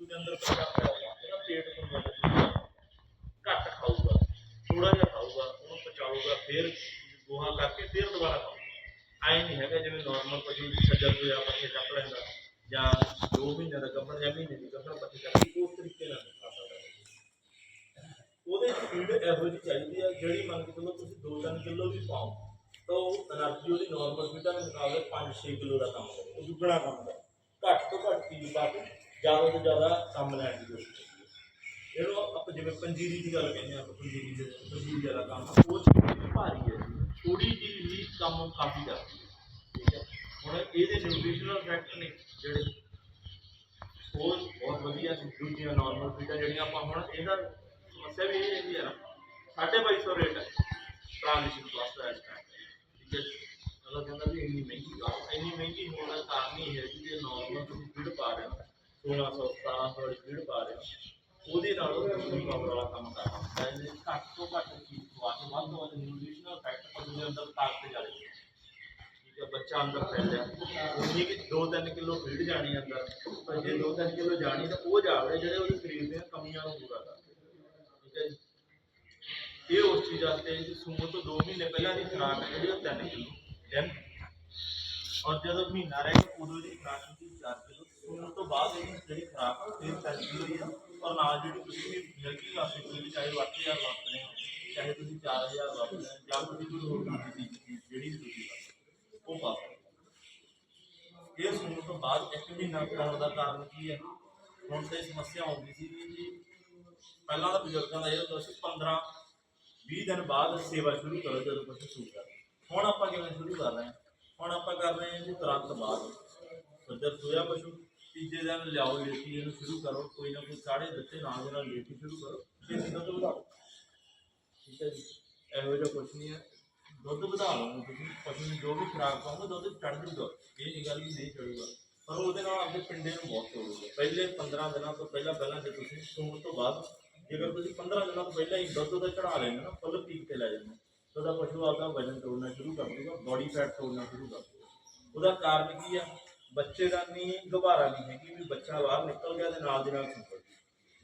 ਦੇ ਅੰਦਰ ਬੱਚਾ ਪਿਆ ਹੋਊਗਾ ਉਹਦਾ ਪੇਟ ਫੁੱਲਦਾ ਘੱਟ ਖਾਊਗਾ ਥੋੜਾ ਜਿਹਾ ਖਾਊਗਾ, ਉਹਨੂੰ ਪਚਾਊਗਾ, ਫਿਰ ਗੋਹਾ ਕਰਕੇ ਫਿਰ ਦੁਬਾਰਾ ਖਾਊਗਾ। ਐ ਨਹੀਂ ਹੈਗਾ ਜਿਵੇਂ ਨਾਰਮਲ ਪਸ਼ੂ ਸੱਜਰ ਤੋਂ ਜਾਂ ਪੱਠੇ ਚੱਕ ਲੈਂਦਾ, ਜਾਂ 2 ਮਹੀਨੇ ਦਾ ਗੱਭਣ ਜਾਂ ਮਹੀਨੇ ਦੀ ਗੱਭਣ ਪੱਠੇ ਚੱਕ ਉਸ ਤਰੀਕੇ ਨਾਲ ਖਾ ਸਕਦਾ। ਉਹਦੇ ਸਪੀਡ ਇਹੋ ਜਿਹੀ ਚਾਹੀਦੀ ਆ, ਜਿਹੜੀ ਮੰਨ ਕੇ ਚੱਲੋ ਤੁਸੀਂ 2-3 ਕਿਲੋ ਵੀ ਪਾਓ, ਤਾਂ ਉਹ એનર્ਜੀ ਉਹਦੀ ਨਾਰਮਲ ਫੀਟਾਂ ਦੇ ਮੁਕਾਬਲੇ 5-6 ਕਿਲੋ ਦਾ ਕੰਮ ਕਰੇ, ਉਹ ਦੁੱਗਣਾ ਕੰਮ ਕਰੇ। ਘੱਟ ਤੋਂ ਘੱਟ ਚੀਜ਼ ਪਾ ਕੇ ਜ਼ਿਆਦਾ ਤੋਂ ਜ਼ਿਆਦਾ ਕੰਮ ਲੈਣ ਦੀ ਕੋਸ਼ਿਸ਼ ਕਰੀਏ। ਇਹਨੂੰ ਆਪਾਂ ਜਿਵੇਂ ਪੰਜੀਰੀ ਦੀ ਗੱਲ ਕਹਿੰਦੇ ਆ ਆਪਾਂ, ਪੰਜੀਰੀ ਦੇ ਪੰਜੀਰੀ ਵਾਲਾ ਕੰਮ ਉਹ ਚੀਜ਼ ਭਾਰੀ ਹੈ ਥੋੜੀ ਜਿਹੀ ਵੀ ਕੰਮ ਕਾਫੀ ਕਰਦੀ ਹੈ ਠੀਕ ਹੈ ਹੁਣ ਇਹਦੇ ਨਿਊਟ੍ਰੀਸ਼ਨਲ ਫੈਕਟ ਨੇ ਜਿਹੜੇ ਉਹ ਬਹੁਤ ਵਧੀਆ ਸੀ ਦੂਜੀਆਂ ਨਾਰਮਲ ਫੀਡਾਂ ਜਿਹੜੀਆਂ ਆਪਾਂ ਹੁਣ ਇਹਦਾ ਸਮੱਸਿਆ ਵੀ ਇਹ ਰਹਿੰਦੀ ਹੈ ਨਾ 2250 ਰੇਟ ਹੈ ਟ੍ਰਾਂਜੀਸ਼ਨ ਪਲੱਸ ਦਾ ਠੀਕ ਹੈ ਚਲੋ ਕਹਿੰਦਾ ਵੀ ਇੰਨੀ ਮਹਿੰਗੀ ਆ ਇੰਨੀ ਮਹਿੰਗੀ ਹੋਣ ਦਾ ਕਾਰਨ ਇਹ ਹੈ ਕਿ ਜੇ ਨਾਰਮਲ ਤੁਸੀਂ ਫੀਡ ਪਾ ਰਹੇ ਹੋ 1600 1700 ਵਾਲੀ ਫੀਡ ਪਾ ਰਹੇ ਹੋ ਉਹਦੇ ਪਾਵਰ ਵਾਲਾ ਕੰਮ ਕਰ ਰਹੇ। ਹੋ ਘੱਟ ਤੋਂ ਘੱਟ ਚੀਜ਼ ਪਵਾ ਕੇ ਵੱਧ ਤੋਂ ਵੱਧ ਨਿਊਟ੍ਰੀਸ਼ਨਲ ਫੈਕਟ ਪਸ਼ੂ ਦੇ ਅੰਦਰ ਤਾਕਤ ਜਾਵੇ ਠੀਕ ਹੈ, ਬੱਚਾ ਅੰਦਰ ਫੈਲਿਆ। ਉਨੀ ਕਿ 2-3 ਕਿਲੋ ਫੀਡ ਜਾਣੀ ਅੰਦਰ। ਪਰ ਜੇ 2-3 ਕਿਲੋ ਜਾਣੀ ਤਾਂ ਉਹ ਜਾਵੜੇ ਜਿਹੜੇ ਉਹਦੇ ਸਰੀਰ ਦੀਆਂ ਕਮੀਆਂ ਨੂੰ ਪੂਰਾ ਕਰਦੇ। ਠੀਕ ਹੈ ਇਹ ਉਸ ਚੀਜ਼ ਵਾਸਤੇ ਜੀ ਤੋਂ 2 ਮਹੀਨੇ ਪਹਿਲਾਂ ਦੀ ਖੁਰਾਕ ਹੈ ਜਿਹੜੀ ਉਹ 3 ਕਿਲੋ ਦਿਨ ਔਰ ਜਦੋਂ ਮਹੀਨਾ ਰਹਿ ਗਿਆ, ਉਦੋਂ ਦੀ ਖੁਰਾਕ ਹੁੰਦੀ 4 ਕਿਲੋ ਤੋਂ ਬਾਅਦ ਇਹ ਜਿਹੜੀ ਖੁਰਾਕ ਫੇਰ ਫਿਰ 3 ਕਿਲੋ ਹੀ ਆ। ਔਰ ਨਾਲ ਜਿਹੜੀ ਤੁਸੀਂ ਵੀ ਮਿਲਕੀ ਵਾਸਤੇ ਕੋਈ ਚਾਹੇ 8000 ਵਰਤ ਰਹੇ ਹੋ, ਚਾਹੇ ਤੁਸੀਂ 4000 ਵਰਤ ਰਹੇ ਹੋ, ਜਾਂ ਤੁਸੀਂ ਕੋਈ ਹੋਰ ਦੂਜੀ ਚੀਜ਼, ਜਿਹੜੀ ਵੀ ਤੁਸੀਂ ਵਰਤਦੇ ਉਹ ਪਾ ਸਕਦੇ ਹੋ। ਇਹ ਸੁਣਨ ਤੋਂ ਬਾਅਦ ਇੱਕ ਮਹੀਨਾ ਖਾਣ ਦਾ ਕਾਰਨ ਕੀ ਹੈ ਹੁਣ ਤੇ ਸਮੱਸਿਆ ਆਉਂਦੀ ਸੀ ਜੀ, ਪਹਿਲਾਂ ਤਾਂ ਬਜ਼ੁਰਗਾਂ ਦਾ ਇਹ ਹੁੰਦਾ 15 20 ਦਿਨ ਬਾਅਦ ਸੇਵਾ ਸ਼ੁਰੂ ਕਰੋ ਜਦੋਂ ਪਸ਼ੂ ਸੂਗਾ ਹੁਣ ਆਪਾਂ ਕਿਵੇਂ ਸ਼ੁਰੂ ਕਰ ਰਹੇ ਹਾਂ? ਹੁਣ ਆਪਾਂ ਕਰ ਰਹੇ ਹਾਂ ਜੀ ਤੁਰੰਤ ਬਾਅਦ। ਸੱਜਰ ਸੋਇਆ ਪਸ਼ੂ। ਤੀਜੇ ਦਿਨ ਲਿਆਓ ਲੇਟੀ ਇਹਨੂੰ ਸ਼ੁਰੂ ਕਰੋ, ਕੋਈ ਨਾ ਕੋਈ ਸਾੜੇ ਦਿੱਤੇ, ਨਾਲ ਦੇ ਨਾਲ ਲੇਟੀ ਸ਼ੁਰੂ ਕਰੋ। ਛੇਤੀ ਦੁੱਧ ਵਧਾਓ ਠੀਕ ਹੈ ਜੀ। ਇਹੋ ਜਿਹਾ ਕੁਛ ਨਹੀਂ ਹੈ। ਦੁੱਧ ਵਧਾ ਲਓ ਤੁਸੀਂ, ਪਸ਼ੂ ਨੂੰ ਜੋ ਵੀ ਖੁਰਾਕ ਪਾਉਂਗੇ, ਦੁੱਧ ਚੜ ਜੂਗਾ ਇਹ ਨਹੀਂ ਗੱਲ ਵੀ ਨਹੀਂ ਚੜੂਗਾ ਪਰ ਉਹਦੇ ਨਾਲ ਆਪਣੇ ਪਿੰਡੇ ਨੂੰ ਬਹੁਤ ਤੋੜੂਗਾ ਪਹਿਲੇ 15 ਦਿਨਾਂ ਤੋਂ ਪਹਿਲਾਂ ਪਹਿਲਾਂ ਜੇ ਤੁਸੀਂ ਸੂਣ ਤੋਂ ਬਾਅਦ, ਜੇਕਰ ਤੁਸੀਂ 15 ਦਿਨਾਂ ਤੋਂ ਪਹਿਲਾਂ ਹੀ ਦੁੱਧ ਦਾ ਚੜਾ ਲੈਂਦੇ ਨਾ, ਫੁੱਲ ਪੀਕ ਤੇ ਲੈ ਜਾਂਦੇ ਤਾਂ ਉਹਦਾ ਪਸ਼ੂ ਆਪਦਾ ਵਜਨ ਤੋੜਨਾ ਸ਼ੁਰੂ ਕਰ ਦੂਗਾ ਬੋਡੀ ਫੈਟ ਤੋੜਨਾ ਸ਼ੁਰੂ ਕਰ ਦੂਗਾ ਉਹਦਾ ਕਾਰਨ ਕੀ ਆ ਬੱਚੇਦਾਨੀ ਗਵਾਰਾ ਨਹੀਂ ਹੈਗੀ ਵੀ ਬੱਚਾ ਬਾਹਰ ਨਿਕਲ ਗਿਆ ਤੇ ਨਾਲ ਦੇ ਨਾਲ ਸੁੱਕ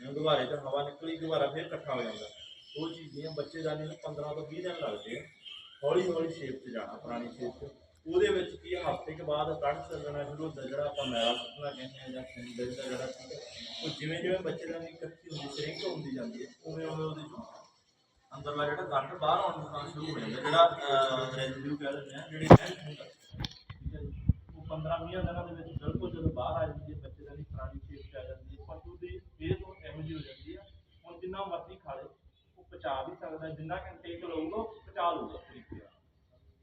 ਜਿਵੇਂ ਗੁਬਾਰੇ ਚ ਹਵਾ ਨਿਕਲੀ ਗੁਬਾਰਾ ਫਿਰ ਇਕੱਠਾ ਹੋ ਜਾਂਦਾ। ਉਹ ਚੀਜ਼ ਨਹੀਂ ਬੱਚੇਦਾਨੀ ਨੂੰ 15 ਤੋਂ 20 ਦਿਨ ਲੱਗਦੇ ਆ। ਹੌਲੀ ਹੌਲੀ ਸ਼ੇਪ 'ਚ ਜਾਣਾ, ਪੁਰਾਣੀ ਸ਼ੇਪ 'ਚ ਉਹਦੇ ਵਿੱਚ ਕੀ ਹਫ਼ਤੇ ਕੇ ਬਾਅਦ ਕੱਢ ਚੱਲਣਾ ਸ਼ੁਰੂ ਹੁੰਦਾ ਜਿਹੜਾ ਆਪਾਂ ਮੈਲਾ ਸੁੱਟਣਾ ਕਹਿੰਦੇ ਆ ਜਾਂ ਖੰਡਰ ਦਾ ਜਿਹੜਾ ਠੀਕ ਉਹ ਜਿਵੇਂ ਜਿਵੇਂ ਬੱਚੇਦਾਨੀ ਇਕੱਠੀ ਹੁੰਦੀ, ਸ਼ਰਿੰਕ ਹੁੰਦੀ ਜਾਂਦੀ ਹੈ ਉਵੇਂ ਉਵੇਂ ਉਹਦੇ ਚੋਂ ਅੰਦਰਲਾ ਜਿਹੜਾ ਗੰਦ ਬਾਹਰ ਆਉਣ ਦਾ ਸ਼ੁਰੂ ਹੋ ਜਾਂਦਾ, ਜਿਹੜਾ ਰੈਜ਼ਿਡਿਊ ਕਹਿ ਦਿੰਦੇ ਆ, ਜਿਹੜੀ ਨੈਂਟ ਹੁੰਦਾ ਠੀਕ ਹੈ ਜੀ ਉਹ 15 20 ਦਿਨਾਂ ਦੇ ਵਿੱਚ ਬਿਲਕੁਲ ਜਦੋਂ ਬਾਹਰ ਆ ਜਾਂਦੀ ਹੈ, ਬੱਚੇ ਦਾ ਦੀ ਪੁਰਾਣੀ ਸ਼ੇਪ 'ਚ ਆ ਜਾਂਦੀ ਹੈ, ਪਸ਼ੂ ਦੀ ਫੇਰ ਤੋਂ ਇਹੋ ਜਿਹੀ ਹੋ ਜਾਂਦੀ ਆ ਹੁਣ ਜਿੰਨਾ ਮਰਜ਼ੀ ਖਾ ਲੇ ਉਹ ਪਚਾ ਵੀ ਸਕਦਾ, ਜਿੰਨਾ ਘੰਟੇ ਲਊਗਾ ਪਚਾ ਲਊਗਾ ਤਰੀਕੇ ਨਾਲ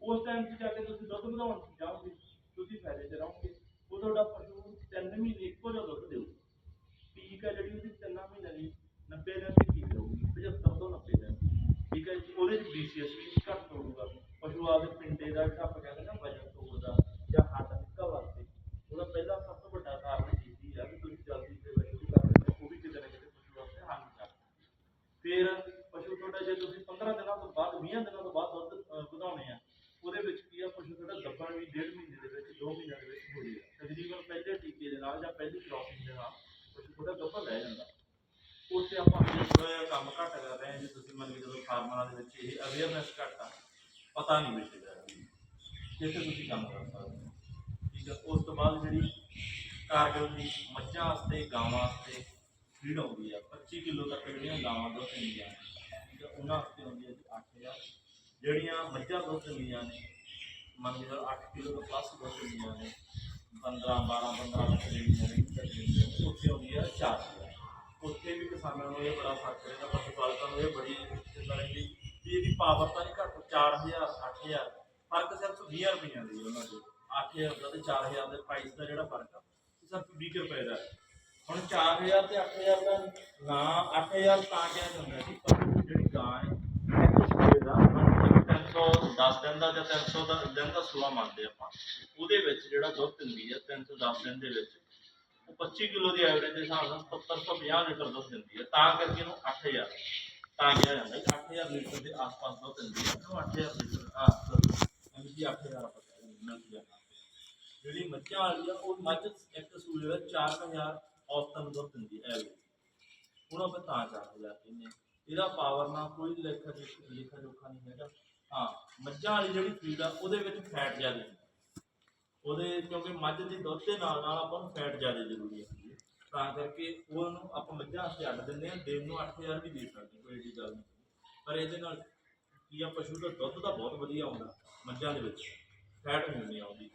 ਉਸ ਟਾਈਮ 'ਚ ਜਾ ਕੇ ਤੁਸੀਂ ਦੁੱਧ ਵਧਾਉਣ ਜਾਓਗੇ, ਤੁਸੀਂ ਫਾਇਦੇ 'ਚ ਰਹੋਗੇ, ਉਹ ਤੁਹਾਡਾ ਪਸ਼ੂ ਤਿੰਨ ਮਹੀਨੇ ਇੱਕੋ ਜਿਹਾ ਦੁੱਧ ਦੇਊ ਪੀਕ ਆ ਜਿਹੜੀ ਉਹਦੀ ਤਿੰਨਾਂ ਮਹੀਨਿਆਂ ਦੀ 90 ਦਿਨ ਦੀ ਪੀਕ ਰਹੂਗੀ 75 ਤੋਂ 90 ਦਿਨ ਠੀਕ ਹੈ ਜੀ, ਉਹਦੇ ਚ BCS ਵੀ ਘੱਟ ਹੋਊਗਾ। ਪਸ਼ੂ ਆਪਦੇ ਪਿੰਡੇ ਦਾ ਜਿਹੜਾ ਆਪਾਂ ਕਹਿੰਦੇ ਨਾ ਵਜਨ ਤੋੜਦਾ ਜਾਂ ਹੱਡ ਨਿੱਕਾ ਵਾਸਤੇ ਉਹਦਾ ਪਹਿਲਾ ਸਭ ਤੋਂ ਵੱਡਾ ਕਾਰਨ ਇਹ ਆ ਵੀ ਤੁਸੀਂ ਜਲਦੀ ਤੇ ਸ਼ੁਰੂ ਕਰ ਦਿੰਦੇ ਹੋ ਉਹ ਵੀ ਕਿਤੇ ਨਾ ਕਿਤੇ ਪਸ਼ੂ ਵਾਸਤੇ ਹਾਨੀਕਾਰਕ ਫਿਰ ਪਸ਼ੂ ਤੁਹਾਡਾ ਜੇ ਤੁਸੀਂ 15 ਦਿਨਾਂ ਤੋਂ ਬਾਅਦ 20 ਦਿਨਾਂ ਤੋਂ ਬਾਅਦ ਦੁੱਧ ਅਹ, ਵਧਾਉਣੇ ਆ ਉਹਦੇ ਵਿੱਚ ਕੀ ਆ ਪਸ਼ੂ ਤੁਹਾਡਾ ਗੱਭਣ ਵੀ ਡੇਢ ਮਹੀਨੇ ਦੇ ਵਿੱਚ 2 ਮਹੀਨਿਆਂ ਤਕਰੀਬਨ ਪਹਿਲੇ ਟੀਕੇ ਦੇ ਨਾਲ ਜਾਂ ਪਹਿਲੀ ਕ੍ਰੋਸਿੰਗ ਦੇ ਨਾਲ ਪਸ਼ੂ ਤੁਹਾਡਾ ਗੱਭਣ ਰਹਿ ਜਾਂਦਾ। ਉੱਥੇ ਆਪਾਂ ਹਜੇ ਥੋੜਾ ਜਿਹਾ ਕੰਮ ਘੱਟ ਕਰ ਰਹੇ ਹਾਂ, ਜੇ ਤੁਸੀਂ ਮੰਨ ਕੇ ਜਦੋਂ ਫਾਰਮਰਾਂ ਦੇ ਵਿੱਚ ਇਹ ਅਵੇਅਰਨੈਸ ਘੱਟ ਆ, ਪਤਾ ਨਹੀਂ ਵਿਚਦਾ ਜਿੱਥੇ ਤੁਸੀਂ ਕੰਮ ਕਰ ਸਕਦੇ ਹੋ। ਠੀਕ ਹੈ ਉਸ ਤੋਂ ਬਾਅਦ ਜਿਹੜੀ ਕਾਰਗਲ ਦੀ ਮੱਝਾਂ ਵਾਸਤੇ, ਗਾਵਾਂ ਵਾਸਤੇ ਫੀਡ ਆਉਂਦੀ ਆ 25 ਕਿਲੋ ਤੱਕ ਜਿਹੜੀਆਂ ਗਾਵਾਂ ਦੁੱਧ ਦਿੰਦੀਆਂ ਠੀਕ ਹੈ ਉਹਨਾਂ ਵਾਸਤੇ ਆਉਂਦੀ ਹੈ 8000 ਜਿਹੜੀਆਂ ਮੱਝਾਂ ਦੁੱਧ ਦਿੰਦੀਆਂ ਨੇ ਮੰਨ ਲਓ 8 ਕਿਲੋ ਤੋਂ ਪਲੱਸ ਦੁੱਧ ਦਿੰਦੀਆਂ ਨੇ 15 12 15 ਤੱਕ ਨੇ ਦਿੰਦੀਆਂ ਨੇ, ਉੱਥੇ ਆਉਂਦੀ ਹੈ 4000 ਉੱਥੇ ਵੀ ਕਿਸਾਨਾਂ ਨੂੰ ਇਹ ਬੜਾ ਫ਼ਰਕ ਰਹਿੰਦਾ ਪਸ਼ੂ ਪਾਲਕਾਂ ਨੂੰ ਇਹ ਬੜੀ ਚਿੰਤਾ ਕਿ ਵੀ ਇਹਦੀ ਪਾਵਰ ਤਾਂ ਨਹੀਂ ਘੱਟ 4000 8000 ਫ਼ਰਕ ਸਿਰਫ 20 ਰੁਪਈਆਂ ਦੀ ਉਹਨਾਂ ਦੇ। 8000 ਦਾ ਤੇ 4000 ਦੇ ਪ੍ਰਾਈਸ ਦਾ ਜਿਹੜਾ ਫ਼ਰਕ ਆ ਇਹ ਸਿਰਫ 20 ਰੁਪਏ ਦਾ। ਹੈ। ਹੁਣ 4000 ਤੇ 8000 ਦਾ ਨਾ 8000 ਤਾਂ ਕਿਹਾ ਜਾਂਦਾ ਸੀ ਪਰ ਜਿਹੜੀ ਗਾਂ ਹੈ ਇੱਕ ਸੂਏ ਦਾ ਮਤਲਬ 310 ਦਿਨ ਦਾ ਜਾਂ 300 ਦਾ ਦਿਨ ਦਾ ਸੂਆ ਮੰਨਦੇ ਆਪਾਂ। ਉਹਦੇ ਵਿੱਚ ਜਿਹੜਾ ਦੁੱਧ ਦਿੰਦੀ ਹੈ 310 ਦਿਨ ਦੇ ਵਿੱਚ, ਉਹ 25 ਕਿਲੋ ਦੀ ਐਵਰੇਜ ਦੇ ਹਿਸਾਬ ਨਾਲ 7050 ਲੀਟਰ ਦੁੱਧ ਦਿੰਦੀ ਹੈ ਤਾਂ ਕਰਕੇ ਇਹਨੂੰ 8000 ਤਾਂ ਕਿਹਾ ਜਾਂਦਾ 8000 ਲੀਟਰ ਦੇ ਆਸ-ਪਾਸ ਦੁੱਧ ਦਿੰਦੀ ਹੈ ਉਹਨੂੰ 8000 ਲੀਟਰ? ਆ ਐਮਜੀ 8000 ਆਪਾਂ ਕਹਿੰਦੇ ਜਿਹੜੀ ਮੱਝਾਂ ਵਾਲੀ ਆ, ਉਹ ਮੱਝ ਇੱਕ ਸੂਏ ਦਾ 4000 ਔਸਤਨ ਦੁੱਧ ਦਿੰਦੀ ਐਵਰੇਜ ਹੁਣ ਆਪਾਂ ਤਾਂ 4000 ਕਹਿੰਦੇ ਇਹਦਾ ਪਾਵਰ ਨਾਲ ਕੋਈ ਲੇਖਾ ਜੋਖਾ ਜੋਖਾ ਨਹੀਂ ਹੈਗਾ। ਹਾਂ, ਮੱਝਾਂ ਵਾਲੀ ਜਿਹੜੀ ਫੀਡ ਆ, ਉਹਦੇ ਵਿੱਚ ਫੈਟ ਜ਼ਿਆਦਾ ਹੁੰਦਾ ਉਹਦੇ ਕਿਉਂਕਿ ਮੱਝ ਦੇ ਦੁੱਧ ਦੇ ਨਾਲ ਨਾਲ ਆਪਾਂ ਨੂੰ ਫੈਟ ਜ਼ਿਆਦਾ ਜ਼ਰੂਰੀ ਹੈ ਤਾਂ ਕਰਕੇ ਉਹਨੂੰ ਆਪਾਂ ਮੱਝਾਂ ਵਾਸਤੇ ਅੱਡ ਦਿੰਦੇ ਹਾਂ ਦਿਨ ਨੂੰ 8000 ਵੀ ਦੇ ਸਕਦੇ ਕੋਈ ਏਡੀ ਗੱਲ ਨਹੀਂ। ਪਰ ਇਹਦੇ ਨਾਲ ਕੀ ਆ, ਪਸ਼ੂ ਦਾ ਦੁੱਧ ਤਾਂ ਬਹੁਤ ਵਧੀਆ ਆਉਂਦਾ, ਮੱਝਾਂ ਦੇ ਵਿੱਚ। ਫੈਟ ਹੁੰਦੀ ਆ ਉਹਦੀ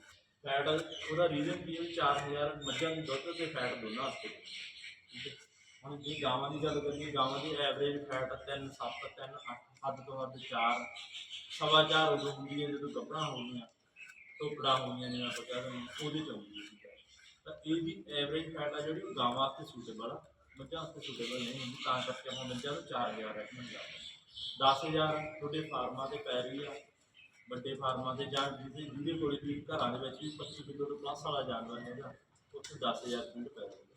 ਫੈਟ ਉਹਦਾ ਰੀਜ਼ਨ ਕੀ ਹੈ ਵੀ 4000 ਮੱਝਾਂ ਦੀ ਦੁੱਧ ਤੇ ਫੈਟ ਦੋਨਾਂ ਵਾਸਤੇ। ਹੁਣ ਜੇ ਗਾਵਾਂ ਦੀ ਗੱਲ ਕਰੀਏ, ਗਾਵਾਂ ਦੀ ਐਵਰੇਜ ਫੈਟ 3 7 3 8 ਹੱਦ ਤੋਂ ਹੱਦ 4 ਸਵਾ ਚਾਰ ਉਦੋਂ ਹੁੰਦੀ ਹੈ ਜਦੋਂ ਗੱਭਣਾ ਹੋਣੀਆਂ ਟੋਕੜਾ ਹੋਣੀਆਂ ਨੇ ਆਪਾਂ ਕਹਿ ਦਿੰਦੇ ਉਹਦੇ ਚ ਆਉਂਦੀ ਹੈ ਤਾਂ ਇਹ ਵੀ ਐਵਰੇਜ ਫੈਟ ਆ ਜਿਹੜੀ ਉਹ ਗਾਵਾਂ ਵਾਸਤੇ ਸੂਟੇਬਲ ਆ, ਮੱਝਾਂ ਵਾਸਤੇ ਸੂਟੇਬਲ ਨਹੀਂ ਹੁੰਦੀ, ਤਾਂ ਕਰਕੇ ਆਪਾਂ ਮੱਝਾਂ ਨੂੰ 4000 ਰੈਕਮੈਂਡ ਕਰਦੇ 10000 ਤੁਹਾਡੇ ਫਾਰਮਾਂ ਤੇ ਪੈ ਰਹੀ ਆ, ਵੱਡੇ ਫਾਰਮਾਂ ਤੇ, ਜਾਂ ਜਿਹਦੇ ਜਿਹਦੇ ਕੋਲ ਵੀ ਘਰਾਂ ਦੇ ਵਿੱਚ ਵੀ 25 ਕਿਲੋ ਤੋਂ ਪਲੱਸ ਵਾਲਾ ਜਾਨਵਰ ਹੈਗਾ, ਉੱਥੇ 10000 ਫੀਡ ਪੈ ਰਹੀ ਹੈ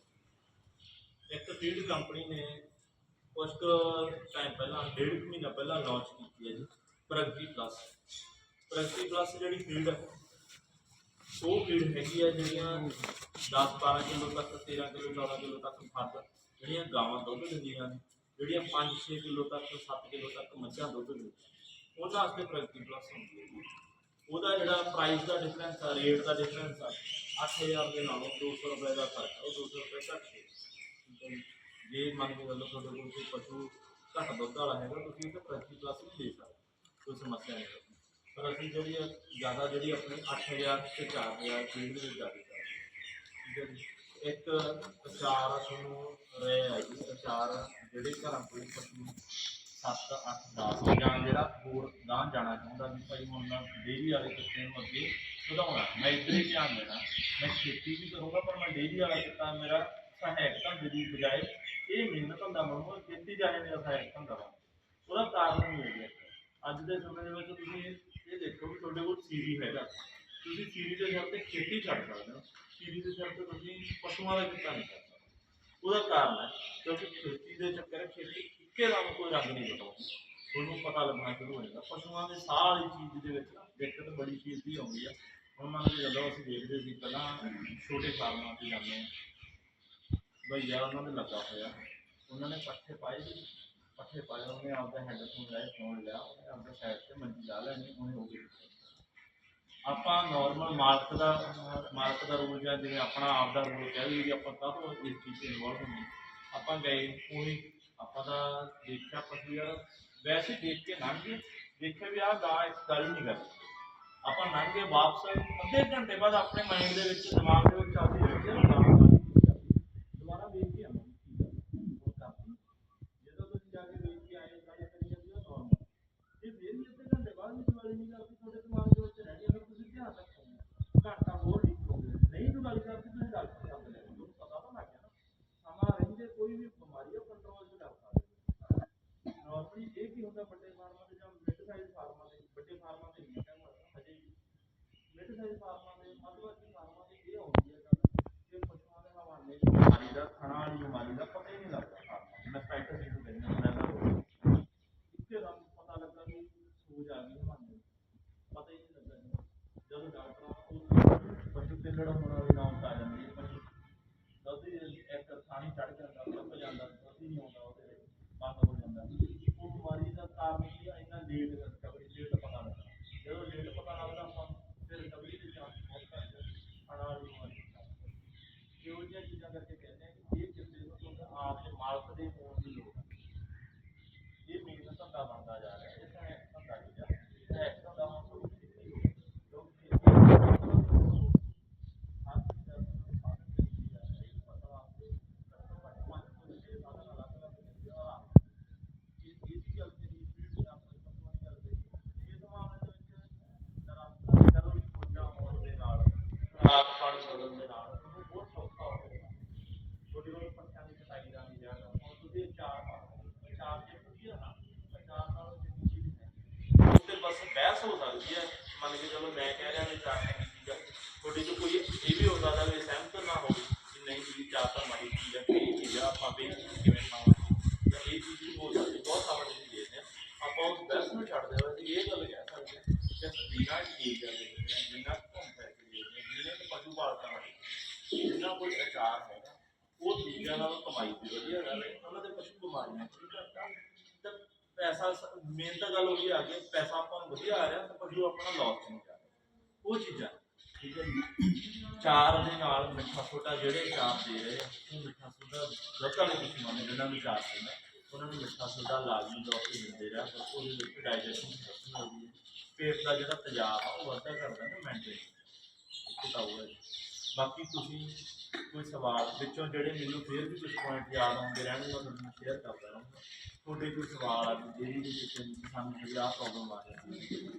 ਇੱਕ ਫੀਡ ਕੰਪਨੀ ਨੇ ਕੁਝ ਟਾਈਮ ਪਹਿਲਾਂ, ਡੇਢ ਕੁ ਮਹੀਨਾ ਪਹਿਲਾਂ ਲਾਂਚ ਕੀਤੀ ਹੈ ਜੀ ਪ੍ਰਗਤੀ ਪਲੱਸ ਪ੍ਰਗਤੀ ਪਲੱਸ ਜਿਹੜੀ ਫੀਲਡ ਹੈ ਉਹ ਫੀਡ ਹੈਗੀ ਆ ਜਿਹੜੀਆਂ 10 12 ਕਿਲੋ ਤੱਕ 13 ਕਿਲੋ 14 ਕਿਲੋ ਤੱਕ ਫਰਦ ਜਿਹੜੀਆਂ ਗਾਵਾਂ ਦੁੱਧ ਦਿੰਦੀਆਂ ਨੇ, ਜਿਹੜੀਆਂ 5 6 ਕਿਲੋ ਤੱਕ 7 ਕਿਲੋ ਤੱਕ ਮੱਝਾਂ ਦੁੱਧ ਦਿੰਦੀਆਂ ਉਹਨਾਂ ਵਾਸਤੇ ਪ੍ਰਗਤੀ ਪਲੱਸ ਹੁੰਦੀ ਹੈ ਜੀ। ਉਹਦਾ ਜਿਹੜਾ ਪ੍ਰਾਈਸ ਦਾ ਡਿਫਰੈਂਸ ਆ ਰੇਟ ਦਾ ਡਿਫਰੈਂਸ ਆ 8000 ਦੇ ਨਾਲੋਂ 200 ਰੁਪਏ ਦਾ ਫ਼ਰਕ ਆ, ਉਹ 200 ਰੁਪਏ ਘੱਟ ਹੈ। ਜੇ ਮੰਨ ਕੇ ਚੱਲੋ ਤੁਹਾਡੇ ਕੋਲ ਕੋਈ ਪਸ਼ੂ ਘੱਟ ਦੁੱਧ ਵਾਲਾ ਹੈਗਾ, ਤੁਸੀਂ ਉਹ ਪ੍ਰਤੀ ਪਲੱਸ ਵੀ ਦੇ ਸਕਦੇ ਕੋਈ ਸਮੱਸਿਆ ਨਹੀਂ ਹੈ ਪਰ ਅਸੀਂ ਜਿਹੜੀ ਆ, ਜ਼ਿਆਦਾ ਜਿਹੜੀ ਆਪਣੀ 8000 ਤੇ 4000 ਫੀਡ ਦੇ ਵਿੱਚ ਜਾ ਕੇ ਠੀਕ ਹੈ ਜੀ? ਇੱਕ ਅਚਾਰ ਤੁਹਾਨੂੰ ਰਹਿ ਆ ਜੀ ਅਚਾਰ ਜਿਹੜੇ ਘਰਾਂ ਕੋਈ ਪਸ਼ੂ 7 8 10 ਜਾਂ ਜਿਹੜਾ ਹੋਰ ਗਾਂ ਜਾਣਾ ਚਾਹੁੰਦਾ ਵੀ ਭਾਈ ਹੁਣ ਮੈਂ ਡੇਰੀ ਵਾਲੇ ਕਿੱਤੇ ਨੂੰ ਅੱਗੇ ਵਧਾਉਣਾ, ਮੈਂ ਇੱਧਰ ਹੀ ਧਿਆਨ ਦੇਣਾ। ਮੈਂ ਖੇਤੀ ਵੀ ਕਰੂੰਗਾ, ਪਰ ਮੈਂ ਡੇਰੀ ਵਾਲਾ ਕਿੱਤਾ, ਮੇਰਾ ਸਹਾਇਕ ਧੰਦੇ ਦੀ ਬਜਾਏ ਇਹ ਮਿਹਨਤ ਧੰਦਾ ਬਣੂਗਾ ਖੇਤੀ ਜਾਣੇ ਮੇਰਾ ਸਹਾਇਕ ਧੰਦਾ ਵਾ। ਉਹਦਾ ਕਾਰਨ ਵੀ ਹੈ। ਅੱਜ ਦੇ ਸਮੇਂ ਦੇ ਵਿੱਚ ਤੁਸੀਂ ਇਹ- ਦੇਖੋ ਵੀ ਤੁਹਾਡੇ ਕੋਲ ਸੀਰੀ ਹੈਗਾ। ਤੁਸੀਂ ਸੀਰੀ ਦੇ ਸਿਰ ਤੇ ਖੇਤੀ ਛੱਡ ਸਕਦੇ ਹੋ। ਸੀਰੀ ਦੇ ਸਿਰ ਤੇ ਤੁਸੀਂ ਪਸ਼ੂਆਂ ਦਾ ਕਿੱਤਾ ਨਹੀਂ ਕਰ ਸਕਦੇ। ਉਹਦਾ ਕਾਰਨ ਹੈ, ਕਿਉਂਕਿ ਖੇਤੀ ਦੇ ਚੱਕਰ ਖੇਤੀ ਇੱਕੇ ਦਮ ਕੋਈ ਰੰਗ ਨਹੀਂ ਬਤਾਉਂਦੀ ਤੁਹਾਨੂੰ ਪਤਾ ਲੱਗਣਾ ਸ਼ੁਰੂ ਹੋ ਜਾਂਦਾ। ਪਸ਼ੂਆਂ ਦੇ ਸਾਹ ਚੀਜ਼ ਦੇ ਵਿੱਚ ਦਿੱਕਤ ਬੜੀ ਚੀਜ਼ ਦੀ ਆਉਂਦੀ ਆ। ਹੁਣ ਮੰਨ ਕੇ ਜਦੋਂ ਅਸੀਂ ਦੇਖਦੇ ਸੀ, ਪਹਿਲਾਂ ਛੋਟੇ ਫਾਰਮਾਂ ਤੇ ਜਾਂਦੇ ਹਾਂ। ਬਈ ਉਹਨਾਂ ਨੇ ਲੱਗਾ ਹੋਇਆ। ਉਹਨਾਂ ਨੇ ਪੱਠੇ ਪਾਏ ਪੱਠੇ ਪਾਏ, ਉਹਨੇ ਆਪਦਾ ਹੈਡਫੋਨ ਲਾਇਆ ਫੋਨ ਲਿਆ, ਉਹਨੇ ਆਪਦਾ ਸਾਈਡ ਤੇ ਮੰਜੀ ਲਾ ਲੈਣੀ, ਉਹਨੇ ਹੋ ਗਈ। ਆਪਾਂ ਨਾਰਮਲ ਮਾਲਕ ਦਾ ਮਾਲਕ ਦਾ ਰੂਲ ਜਾਂ ਜਿਵੇਂ ਆਪਣਾ ਆਪ ਦਾ ਰੂਲ ਕਹਿ ਲਈਏ ਵੀ ਆਪਾਂ ਕਾਹਤੋਂ ਇਸ ਚੀਜ਼ 'ਚ ਇਨਵੋਲਵ ਹੁੰਦੇ ਆਪਾਂ ਗਏ, ਉਹੀ ਆਪਾਂ ਤਾਂ ਦੇਖਿਆ ਪਸ਼ੂ ਯਾਰ, ਵੈਸੇ ਦੇਖ ਕੇ ਲੰਘ ਗਏ। ਦੇਖਿਆ ਵੀ ਆਹ ਗਾਂ, ਇੱਕ ਗੱਲ ਨਹੀਂ ਕਰਦੀ ਆਪਾਂ ਲੰਘ ਗਏ ਵਾਪਸ, ਅੱਧੇ ਘੰਟੇ ਬਾਅਦ ਆਪਣੇ ਮਾਈਂਡ ਦੇ ਵਿੱਚ, ਦਿਮਾਗ ਦੇ ਵਿੱਚ ਆਉਂਦੀ ਰਹੀ ਹੈ ਗਾਂ ਗਾਂ ਦੁਬਾਰਾ ਦੇਖ ਕੇ ਆਵਾਂ ਕੀ ਗੱਲ ਉਹ ਕਰਦੀ ਜਦੋਂ ਤੁਸੀਂ ਜਾ ਕੇ ਵੇਖ ਕੇ ਆਏ ਗੱਲ ਕਰੀ ਜਾਂਦੀ ਉਹ ਨਾਰਮਲ ਜੇ ਫਿਰ ਵੀ ਅੱਧੇ ਘੰਟੇ ਬਾਅਦ ਵੀ ਦੁਬਾਰਾ ਨਹੀਂ ਕਰਦੀ ਤੁਹਾਡੇ ਦਿਮਾਗ ਦੇ ਵਿੱਚ ਰਹਿ ਗਈ ਫਿਰ ਤੁਸੀਂ ਧਿਆਨ ਰੱਖੋਗੇ ਘੰਟਾ ਹੋਰ ਲਿਖੋਗੇ ਨਹੀਂ ਤੂੰ ਗੱਲ ਕਰਦੀ ਤੁਸੀਂ ਗੱਲ ਕਰ ਸਕਦੇ ਹੋ ਤੁਹਾਨੂੰ ਪਤਾ ਤਾਂ ਲੱਗ ਗਿਆ ਨਾ ਸਮਾਂ ਰਹਿੰਦੇ ਕੋਈ ਵੀ ਬਿਮਾਰੀ ਉਹ ਕੰਟਰੋਲ 'ਚ ਕਰ ਸਕਦੇ ਨਾਰਮਲੀ ਇਹ ਕੀ ਹੁੰਦਾ ਵੱਡੇ ਫਾਰਮਾਂ ਦੇ ਜਾਂ ਮਿਡ ਸਾਈਜ਼ ਫਾਰਮਾਂ ਦੇ ਵੱਡੇ ਫਾਰਮਾਂ ਦੇ ਨਹੀਂ ਕਹਿੰਦਾ ਹਜੇ ਵੀ ਮਿਡ ਸਾਈਜ਼ ਫਾਰਮਾਂ ਦੇ ਮੱਧਵਰਗੀ ਫਾਰਮਾਂ ਦੇ ਇਹ ਆਉਂਦੀ ਹੈ ਗੱਲ ਕਿ ਪਸ਼ੂਆਂ ਦੇ ਹਵਾਲੇ ਬਿਮਾਰੀ ਦਾ ਥਣਾ ਵਾਲੀ ਬਿਮਾਰੀ ਦਾ, ਪਤਾ ਹੀ ਨਹੀਂ ਲੱਗਦਾ। ਫਾਰਮਾਂ ਮੈਂ ਸਪੈਕਟਰ ਜਿਹਨੂੰ ਕਹਿੰਦਾ ਹੁੰਦਾ ਇੱਕੇ ਦਮ ਪਤਾ ਲੱਗਾ ਕਿ ਸੂਜ ਆ ਗਈ ਹਵਾਲੇ ਪਤਾ ਹੀ ਨਹੀਂ ਲੱਗਾ ਜਦੋਂ ਡਾਕਟਰ ਉਹ ਪਸ਼ੂ ਤੇ ਲੜਨ ਵਾਲੀ ਨਾਮ ਆ ਜਾਂਦੀ ਹੈ ਪਸ਼ੂ ਦੁੱਧ ਹੀ ਇੱਕ ਥਾਣੀ ਚੜ ਜਾਂਦਾ ਟੁੱਟ ਜਾਂਦਾ ਦੁੱਧ ਹੀ ਨਹੀਂ ਆਉਂਦਾ ਉਹਦੇ ਵਿੱਚ ਬੰਦ ਹੋ ਜਾਂਦਾ ਉਹ ਬਿਮਾਰੀ ਦਾ ਕਾਰਨ ਕੀ ਹੈ ਇੰਨਾ ਲੇਟ ਰਿਕਵਰੀ ਲੇਟ ਪਤਾ ਲੱਗਦਾ ਜਦੋਂ ਲੇਟ ਪਤਾ ਲੱਗਦਾ ਆਪਾਂ ਨੂੰ, ਫਿਰ ਰਿਕਵਰੀ ਦੇ ਚਾਂਸ ਬਹੁਤ ਘੱਟ ਖਾਣਾ ਵਾਲੀ ਬਿਮਾਰੀ ਦੇ chance ਘੱਟ। ਇਹੋ ਜਿਹੀਆਂ ਚੀਜ਼ਾਂ ਕਰਕੇ ਕਹਿੰਦੇ ਆ ਕਿ ਇਹ ਕਿਸੇ ਨੂੰ ਤੁਹਾਡਾ ਆਪ ਦੇ ਮਾਲਕ ਦੇ ਹੋਣ ਦੀ ਲੋੜ ਹੈ ਇਹ ਮਿਹਨਤ ਧੰਦਾ ਬਣਦਾ ਜਾ ਰਿਹਾ ਇਹ ਤਾਂ ਇੱਕ ਧੰਦਾ ਨਹੀਂ ਜਾ ਰਿਹਾ ਇਹ ਇੱਕ ਧੰਦਾ ਹੁਣ ਕੋਈ ਨਹੀਂ ਹੋ ਗਿਆ ਕਿਉਂਕਿ ਖੇਤੀ ਹਰ ਚੀਜ਼ ਦਾ ਸਾਧਨ ਖਰੀਦੀ ਜਾ ਰਹੀ ਹੈ ਫਸਲ ਵਾਸਤੇ ਘੱਟੋ ਘੱਟ ਪੰਜ ਤੋਂ ਛੇ ਸਾਧਨ ਅਲੱਗ ਅਲੱਗ ਮਿਲਦੇ ਆ ਇਹ ਇਹਦੀ ਗੱਲ ਜਿਹੜੀ ਫੀਡ ਦੀ ਆਪਾਂ ਪਸ਼ੂਆਂ ਦੀ ਗੱਲ ਕਰੀਏ ਇਸ ਮਾਮਲੇ ਦੇ ਵਿੱਚ ਨਰਮ ਜਦੋਂ ਵੀ ਖੋਜਾਂ ਹੋਣ ਦੇ ਨਾਲ ਖੁਰਾਕ ਪਾਣੀ ਬਦਲਣ ਦੇ ਨਾਲ ਉਹਨੂੰ ਬਹੁਤ ਸੌਖਾ ਹੋ ਗਿਆ ਛੋਟੀ ਛੋਟੀ ਪੱਖਿਆਂ ਦੀ ਕਟਾਈ ਦਾ ਨਹੀਂ ਜਾਣਾ ਹੁਣ ਤੁਸੀਂ ਚਾਰ ਪਾ ਚਾਰ ਜੇ ਵਧੀਆ ਨਾ ਚਾਰ ਨਾਲ ਜਿੰਨੀ ਚੀਜ਼ ਹੈ ਉੱਤੇ ਬਸ ਬਹਿਸ ਹੋ ਸਕਦੀ ਹੈ ਮੰਨ ਕੇ ਚਲੋ ਮੈਂ ਕਹਿ ਰਿਹਾ ਵੀ ਚਾਰ ਚੰਗੀ ਚੀਜ਼ ਹੈ ਤੁਹਾਡੀ ਤੋਂ ਕੋਈ ਇਹ ਵੀ ਹੋ ਸਕਦਾ ਵੀ ਸਹਿਮਤ ਨਾ ਹੋਵੇ ਕਿ ਨਹੀਂ ਜੀ ਚਾਰ ਤਾਂ ਮਾੜੀ ਚੀਜ਼ ਹੈ ਕਿਹੜੀ ਚੀਜ਼ ਆ ਆਪਾਂ ਵੀ ਕਿਵੇਂ ਖਾਵਾਂਗੇ ਜਾਂ ਇਹ ਚੀਜ਼ ਵੀ ਹੋ ਸਕਦੀ ਬਹੁਤ ਸਾਵਣ ਦੀ ਚੀਜ਼ ਹੈ ਆਪਾਂ ਉਸ ਬਹਿਸ ਨੂੰ ਛੱਡ ਦੇਵਾਂ ਤੇ ਇਹ ਗੱਲ ਕਹਿ ਸਕਦੇ ਹਾਂ ਕਿ ਬਿਨਾਂ ਚੀਜ਼ ਦਾ ਦੇਖਦੇ ਹਾਂ ਜਿੰਨਾ ਘੁੰਮ ਫਿਰ ਕੇ ਦੇਖਦੇ ਹਾਂ ਜਿਹਨੇ ਕਿ ਪਸ਼ੂ ਪਾਲਕਾਂ ਵਾਲੀ ਜਿੰਨਾ ਕੋਈ ਅਚਾਰ ਹੈਗਾ ਉਹ ਚੀਜ਼ ਵੀ ਵਧੀਆ ਗੱਲ ਹੈ ਉਹਨਾਂ ਦੇ ਪਸ਼ੂ ਬਿਮਾਰੀਆਂ ਤੇ ਪੈਸਾ ਮੇਨ ਤਾਂ ਗੱਲ ਉਹੀ ਆ ਗਈ, ਪੈਸਾ ਆਪਾਂ ਨੂੰ ਵਧੀਆ ਆ ਰਿਹਾ, ਤਾਂ ਪਸ਼ੂ ਆਪਣਾ ਲਾਸ ਨਹੀਂ ਕਰ ਰਿਹਾ। ਉਹ ਚੀਜ਼ਾਂ, ਠੀਕ ਹੈ ਜੀ? ਚਾਰ ਦੇ ਨਾਲ ਮਿੱਠਾ ਸੋਡਾ ਜਿਹੜੇ ਚਾਰ ਦੇ ਰਹੇ, ਉਹ ਮਿੱਠਾ ਸੋਡਾ ਲੋਕਾਂ ਨੇ ਕੁਝ ਮੰਨੇ ਜਿਹਨਾਂ ਨੂੰ ਚਾਰ ਦਿੰਦਾ ਉਹਨਾਂ ਨੂੰ ਮਿੱਠਾ ਸੋਡਾ ਲਾਜ਼ਮੀ ਤੌਰ ਤੇ ਦਿੰਦੇ ਰਿਹਾ, ਪਰ ਉਹਦੇ ਵਿੱਚ ਡਾਈਜੈਸ਼ਨ ਖਤਮ ਹੋ ਗਈ ਪੇਟ ਦਾ ਜਿਹੜਾ ਤੇਜ਼ਾਬ ਆ, ਉਹ ਵਾਧਾ ਕਰਦਾ ਨਾ ਮੈਂਟਲੀ ਇੱਕ ਹੈ ਬਾਕੀ ਤੁਸੀਂ ਕੋਈ ਸਵਾਲ ਵਿੱਚੋਂ ਜਿਹੜੇ ਮੈਨੂੰ ਫਿਰ ਵੀ ਕੁਝ ਪੁਆਇੰਟ ਯਾਦ ਆਉਂਦੇ ਰਹਿਣਗੇ, ਮੈਂ ਤੁਹਾਨੂੰ ਸ਼ੇਅਰ ਕਰਦਾ ਰਹਾਂਗਾ। ਤੁਹਾਡੇ ਕੋਈ ਸਵਾਲ ਆ ਜਿਹੜੀ ਵੀ ਕਿਸੇ ਨੂੰ ਸਾਨੂੰ ਕੋਈ ਆਹ ਪ੍ਰੋਬਲਮ ਆ ਰਹੀ ਹੈ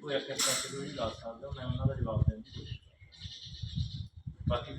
ਉਹ ਇੱਕ ਇੱਕ ਕਰਕੇ ਤੁਸੀਂ ਦੱਸ ਸਕਦੇ ਹੋ, ਮੈਂ ਉਹਨਾਂ ਦਾ ਜਵਾਬ ਦੇਣ ਦੀ ਕੋਸ਼ਿਸ਼ ਕਰਾਂਗਾ। ਬਾਕੀ